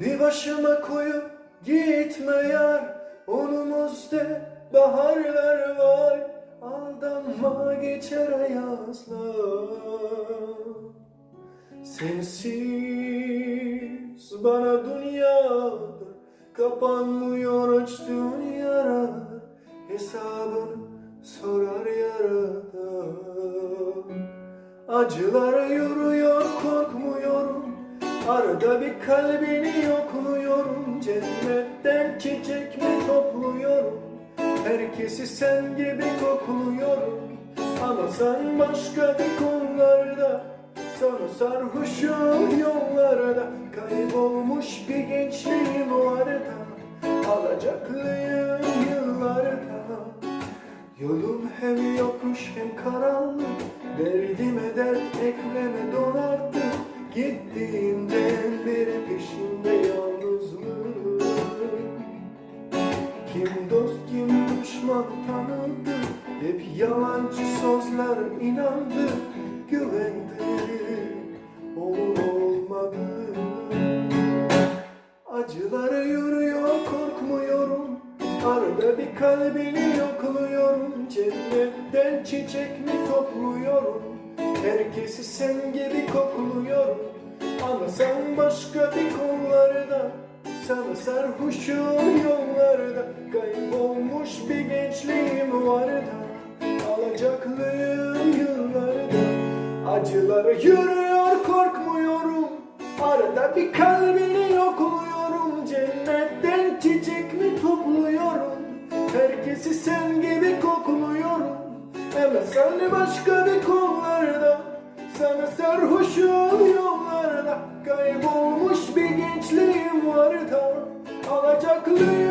Bir başıma koyup gitme yar Önümüzde baharlar var. Aldanma geçer ayazlar. Sensiz bana dünyada Kapanmıyor açtığın yara Hesabını sorar yarada. Acılara yürüyor korkmuyorum Arada bir kalbini yokluyorum Cennetten çiçek mi topluyorum. Herkesi sen gibi kokluyorum Ama sen başka bir konularda Sana sarhoşum yollarda Kaybolmuş bir gençliğim o arada. Alacaklıyım yıllarda. Yolum hem yokuş hem karanlık Derdime dert ekleme donardı. Gittiğinden Kim dost kim düşman tanıdı. Hep yalancı sözler inandı. Güvendi olmadı. Acılara yürüyor korkmuyorum. Arada bir kalbini yokluyorum. Cennetten çiçek mi topluyorum? Herkesi sen gibi kokluyorum. Ama sen başka bir Sana sarhoşum yollarda. Kaybolmuş bir gençliğim vardı. Alacaklıyım yıllarda. Acılara yürüyor korkmuyorum. Arada bir kalbini yokluyorum. Cennetten çiçek mi topluyorum? Herkesi sen gibi kokluyorum. Ama sen başka bir kollarda Sana sarhoşum yollarda Kaybolmuş